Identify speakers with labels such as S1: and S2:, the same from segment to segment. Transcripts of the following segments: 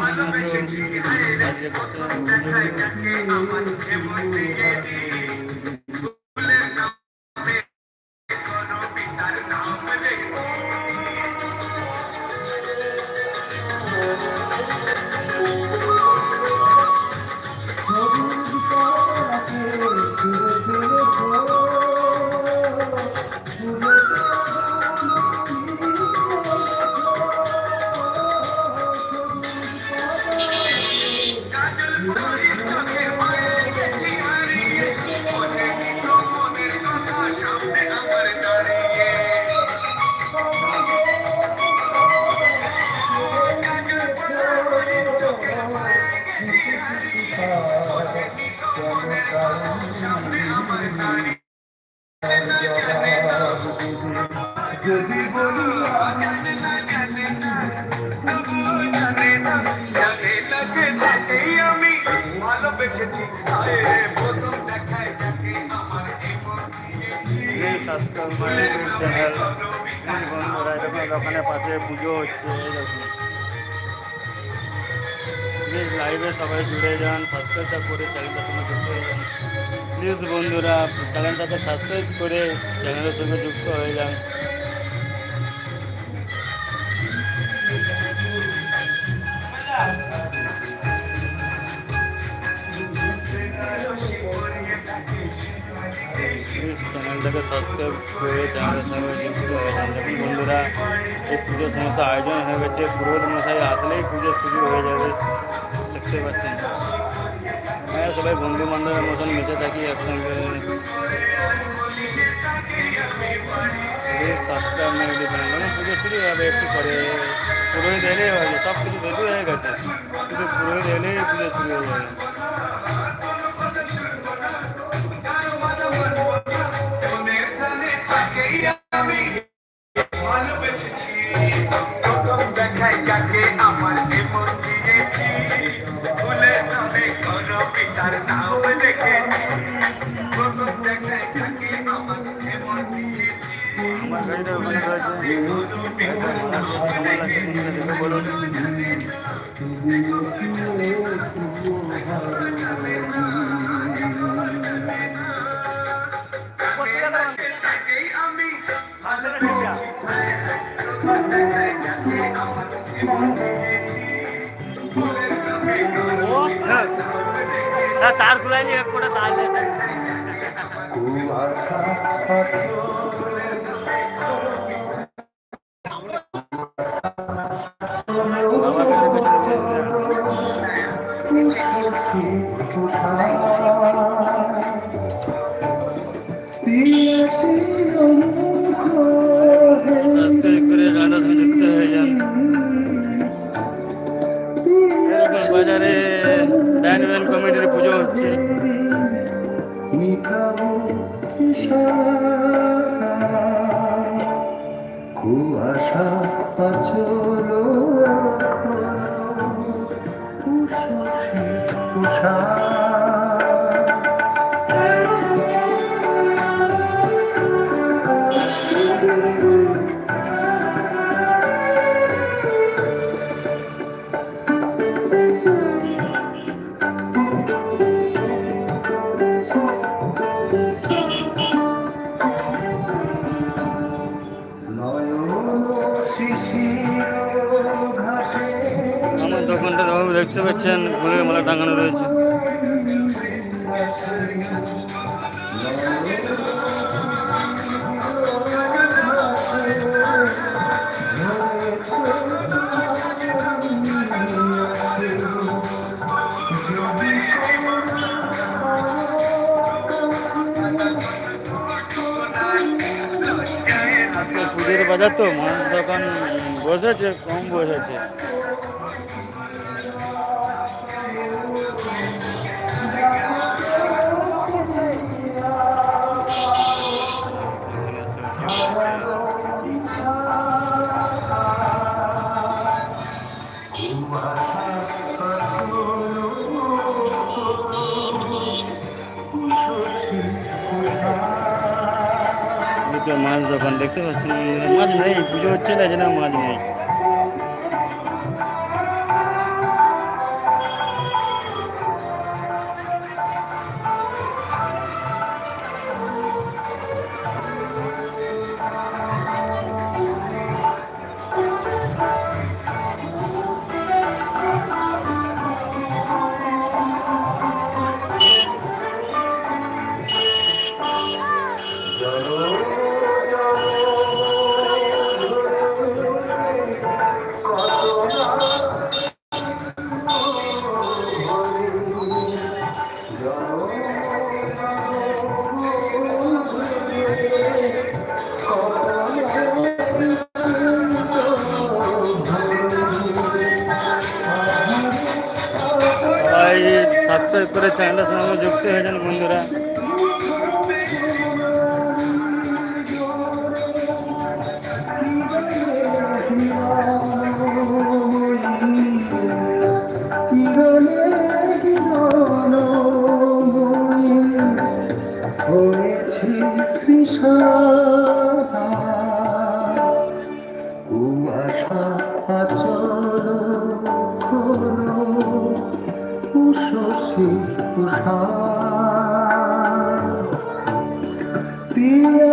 S1: ভালোবেসেছি আরে রে কত দেখায় তাকে আমার
S2: চ্যানেল বন্ধুরা এরকম দোকানের পাশে পুজো হচ্ছে এরকম প্লিজ লাইভে সবাই জুড়ে যান সাবস্ক্রাইবটা করে চ্যানেলটার সঙ্গে যুক্ত হয়ে যান। প্লিজ বন্ধুরা চ্যানেলটাকে সাবস্ক্রাইব করে চ্যানেলের সঙ্গে যুক্ত হয়ে যান। চ্যানেলটাকে সাবস্ক্রাইব করে চ্যানেলের সঙ্গে যুক্ত হয়ে দেখুন বন্ধুরা, এই পুজোর সমস্ত আয়োজন হয়ে গেছে। পুরোহিত মশাই আসলেই পুজো শুরু হয়ে যাবে। দেখতে পাচ্ছেন। হ্যাঁ সবাই বন্ধু বান্ধবের মতন মিশে থাকি একসঙ্গে। সাবস্ক্রাইব মেরে দেবেন মানে পুজো শুরু হবে একটু পরে। পুরোহিত এলেই হয়ে সব কিছু হয়ে গেছে। কিন্তু পুরোহিত এলেই পুজো শুরু হয়ে যাবে।
S1: আমি ভালোবেসেছি। প্রথম দেখায় যাকে আমার এমন দিয়েছি ভুলে নামে কোনো পিতার নাম দেখেছি। প্রথম দেখায় যাকে আমার এমন দিয়েছি
S2: আমার গাড়িটা ওখানে রয়েছে বলুন। मुलांनी पुढे Thank you. কমিটির পুজো হচ্ছে।
S3: কুয়াশা আচলো উষা
S2: দোকানটা দেখতে পাচ্ছেন, ফুলের মালা টাঙানো রয়েছে। পুজোর বাজার তো মাছ দোকান বসেছে, কম বসেছে। মাছ দোকান দেখতে পাচ্ছেন? মাছ নেই পুজো হচ্ছে না যেন মাছ নেই। সাবস্ক্রাইব করে চ্যানেলের সঙ্গে যুক্ত হয়ে যান বন্ধুরা।
S1: কুয়াশা হলো উষসী উষা। পিয়াসী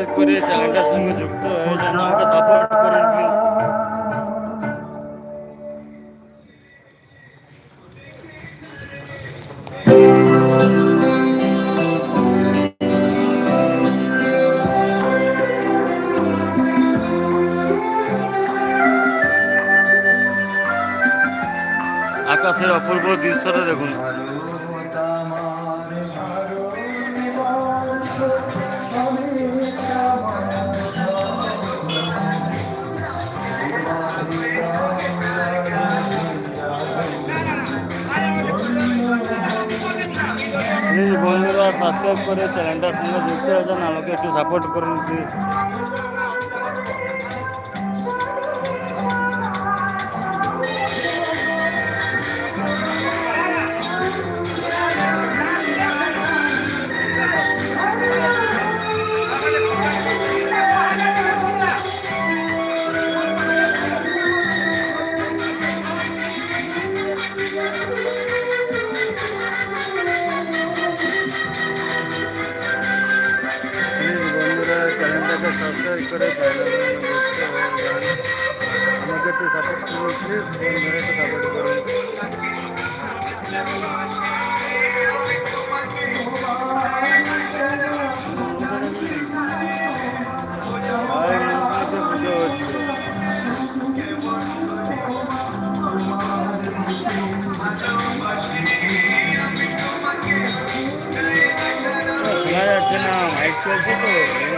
S2: সাবস্ক্রাইব করে চ্যানেলটার সঙ্গে যুক্ত হয়ে যান আমাকে সাপোর্ট করুন প্লিজ আকাশের অপূর্ব দৃশ্যটা দেখুন। সাবস্ক্রাইব করে চ্যানেলটার সঙ্গে যুক্ত হয়ে যান। আমাকে একটু সাপোর্ট করুন প্লিজ আমাকে একটু সাপোর্ট করুন প্লিজ বন্ধুরা, একটু সাপোর্ট করুন। পুজো হচ্ছে শোনা যাচ্ছে না মাইক চলছে তো।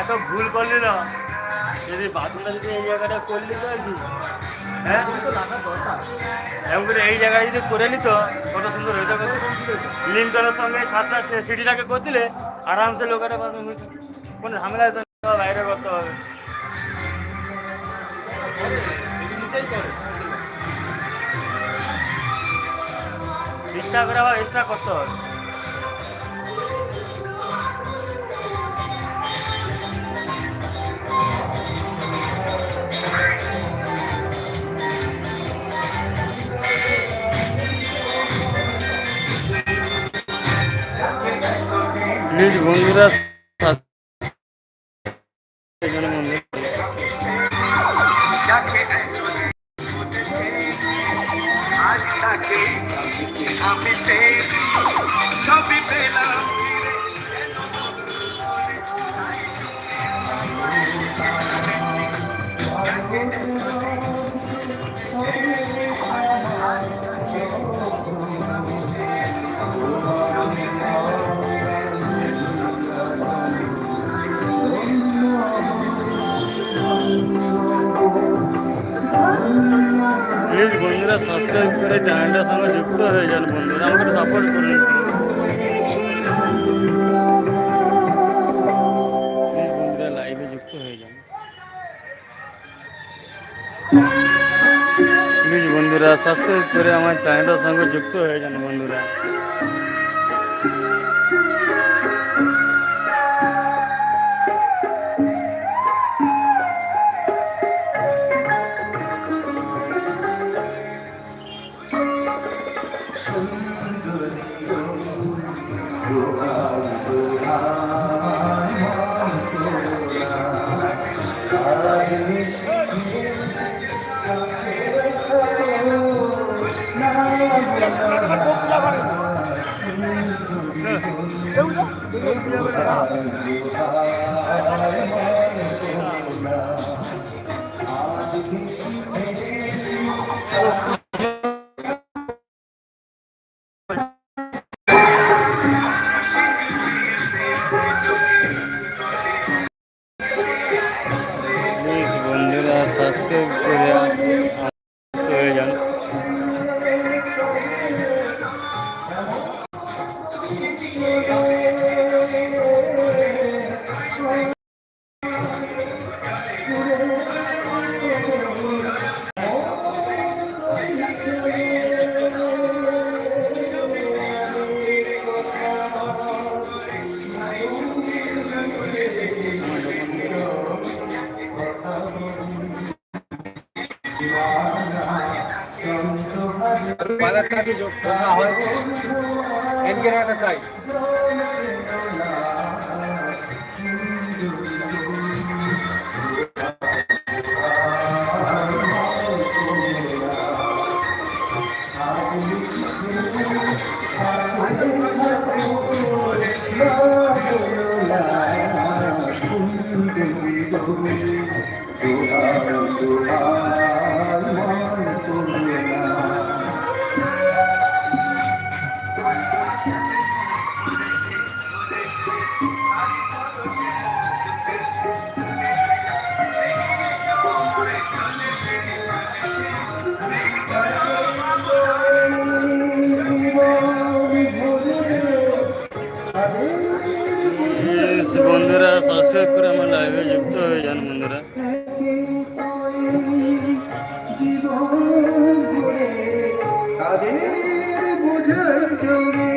S2: এত ভুল করলি না। যদি বাথরুমটা যদি এই জায়গাটা করলি তো কি। হ্যাঁ? এমন করে এই জায়গায় যদি করে নিত, কত সুন্দর হয়ে যাবে লিঙ্কনের সঙ্গে ছাত্রা সিটিটাকে করে দিলে আরামসে লোকেরা কোনো ঝামেলা হতো না বাইরে করতে হবে। ইচ্ছা করে আবার এক্সট্রা করতে হবে। বন্ধুরা এখানে মন্দির
S4: আমি সবই পেলাম
S1: সাবস্ক্রাইব করে চ্যানেলটার সঙ্গে যুক্ত হয়ে যান বন্ধুরা। আমাকে সাপোর্ট করুন প্লিজ বন্ধুরা লাইভে যুক্ত হয়ে যান। প্লিজ বন্ধুরা সাবস্ক্রাইব করে আমার চ্যানেলটার সঙ্গে যুক্ত হয়ে যান বন্ধুরা। প্লিজ
S5: বাজারটা কি যোগ করা হয় একটা চাই।
S1: প্লিজ বন্ধুরা সাবস্ক্রাইব করে আমার লাইভে যুক্ত হয়ে যান বন্ধুরা।
S6: কাদের বোঝার জমে